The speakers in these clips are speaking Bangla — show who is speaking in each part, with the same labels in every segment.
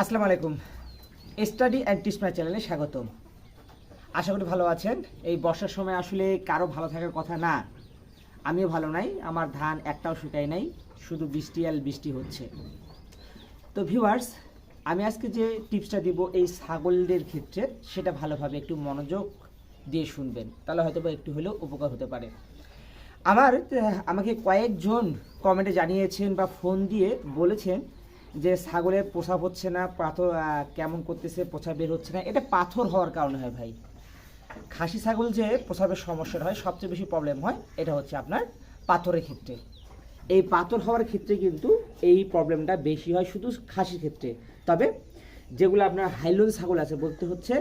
Speaker 1: আসসালামু আলাইকুম। স্টাডি অ্যান্ড টিসমাই চ্যানেলে স্বাগতম। আশা করি ভালো আছেন। এই বর্ষার সময় আসলে কারও ভালো থাকার কথা না। আমিও ভালো নাই, আমার ধান একটাও শুকায় নাই, শুধু বৃষ্টি আর বৃষ্টি হচ্ছে। তো ভিউয়ার্স আমি আজকে যে টিপসটা দিব এই ছাগলদের ক্ষেত্রে, সেটা ভালোভাবে একটু মনোযোগ দিয়ে শুনবেন। তাহলে হয়তো বা একটু হলেও উপকার হতে পারে। আমার আমাকে কয়েকজন কমেন্টে জানিয়েছেন বা ফোন দিয়ে বলেছেন যে ছাগলের প্রসাব হচ্ছে না, পাথর কেমন করতেছে পোছা বের হচ্ছে না, এটা পাথর হওয়ার কারণে হয় ভাই। খাসি ছাগল যে প্রসাবের সমস্যাটা হয়, সবচেয়ে বেশি প্রবলেম হয়, এটা হচ্ছে আপনার পাথরের ক্ষেত্রে। এই পাথর হওয়ার ক্ষেত্রে কিন্তু এই প্রবলেমটা বেশি হয় শুধু খাসির ক্ষেত্রে। তবে যেগুলো আপনার হাইলোন ছাগল আছে, বলতে হচ্ছে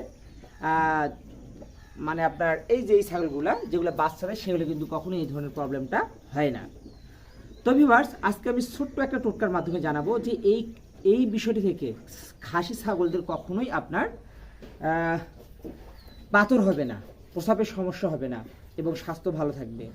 Speaker 1: মানে আপনার এই যে এই ছাগলগুলা, যেগুলো বাচ্চারা সেগুলো কিন্তু কখনোই এই ধরনের প্রবলেমটা হয় না। তো ভিভার্স আজকে আমি ছোট্ট একটা টোটকার মাধ্যমে জানাব যে এই এই বিষয়টি থেকে খাসি ছাগলদের কখনোই আপনার পাথর হবে না, প্রসাবের সমস্যা হবে না এবং স্বাস্থ্য ভালো থাকবে।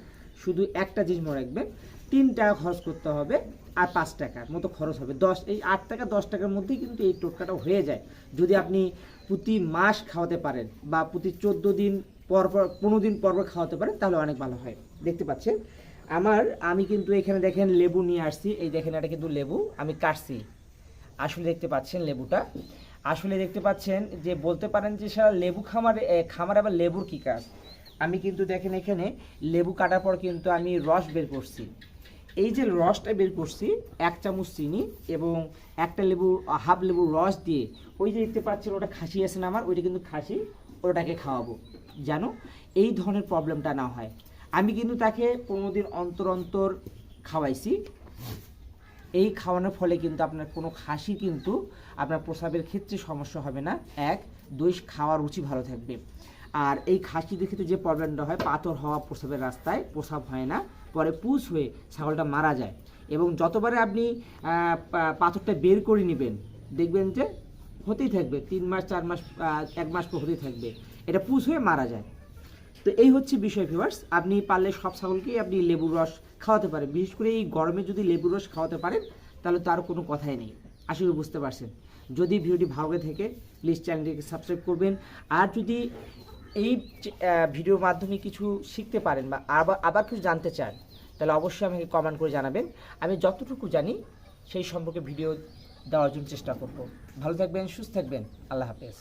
Speaker 1: শুধু একটা জিনিস মনে রাখবেন, তিন টাকা খরচ করতে হবে আর পাঁচ টাকার মতো খরচ হবে। দশ, এই আট টাকা, দশ টাকার মধ্যেই কিন্তু এই টোটকাটা হয়ে যায়। যদি আপনি প্রতি মাস খাওয়াতে পারেন বা প্রতি চোদ্দ দিন পর পর, পনেরো দিন পর পর খাওয়াতে পারেন, তাহলে অনেক ভালো হয়। দেখতে পাচ্ছেন? আমার, আমি কিন্তু এখানে দেখেন লেবু নিয়ে আসছি। এই দেখেন এটা কিন্তু লেবু, আমি কাটছি। আসলে দেখতে পাচ্ছেন লেবুটা। আসলে দেখতে পাচ্ছেন যে বলতে পারেন যে সারা লেবু খামারে খামারে আবার লেবুর কী কাজ? আমি কিন্তু দেখেন এখানে লেবু কাটার পর কিন্তু আমি রস বের করছি। এই যে রসটা বের করছি, এক চামচ চিনি এবং একটা লেবু, হাফ লেবু রস দিয়ে, ওই যে দেখতে পাচ্ছেন ওটা খাসি আছে না আমার, ওইটা কিন্তু খাসি, ওটাকে খাওয়াবো। জানো এই ধরনের প্রবলেমটা না হয়। আমি কিন্তু তাকে পনেরো দিন অন্তর অন্তর খাওয়াইছি। এই খাওয়ানোর ফলে কিন্তু আপনার কোনো খাসি কিন্তু আপনার প্রসাবের ক্ষেত্রে সমস্যা হবে না। এক, দুই, খাওয়ার রুচি ভালো থাকবে। আর এই খাসিদের ক্ষেত্রে যে প্রবলেমটা হয়, পাথর হওয়া প্রসাবের রাস্তায় প্রসাব হয় না। পরে পুষ হয়ে ছাগলটা মারা যায়। এবং যতবারে আপনি পাথরটা বের করে নেবেন, দেখবেন যে হতেই থাকবে। তিন মাস, চার মাস এক মাস পর হতেই থাকবে। এটা পুষ হয়ে মারা যায়। তো এই হচ্ছে বিষয় ভিউয়ার্স আপনি পারলে সব ছাগলকেই আপনি লেবুর রস খাওয়াতে পারেন। বিশেষ করে এই গরমে যদি লেবুর রস খাওয়াতে পারেন, তাহলে তার কোনো কথাই নেই। আশা করি বুঝতে পারছেন। যদি ভিডিওটি ভালো থাকে প্লিজ চ্যানেলটিকে সাবস্ক্রাইব করবেন। আর যদি এই ভিডিওর মাধ্যমে কিছু শিখতে পারেন বা আবার আবার কিছু জানতে চান, তাহলে অবশ্যই আমাকে কমেন্ট করে জানাবেন। আমি যতটুকু জানি, সেই সম্পর্কে ভিডিও দেওয়ার জন্য চেষ্টা করব। ভালো থাকবেন, সুস্থ থাকবেন। আল্লাহ হাফেজ।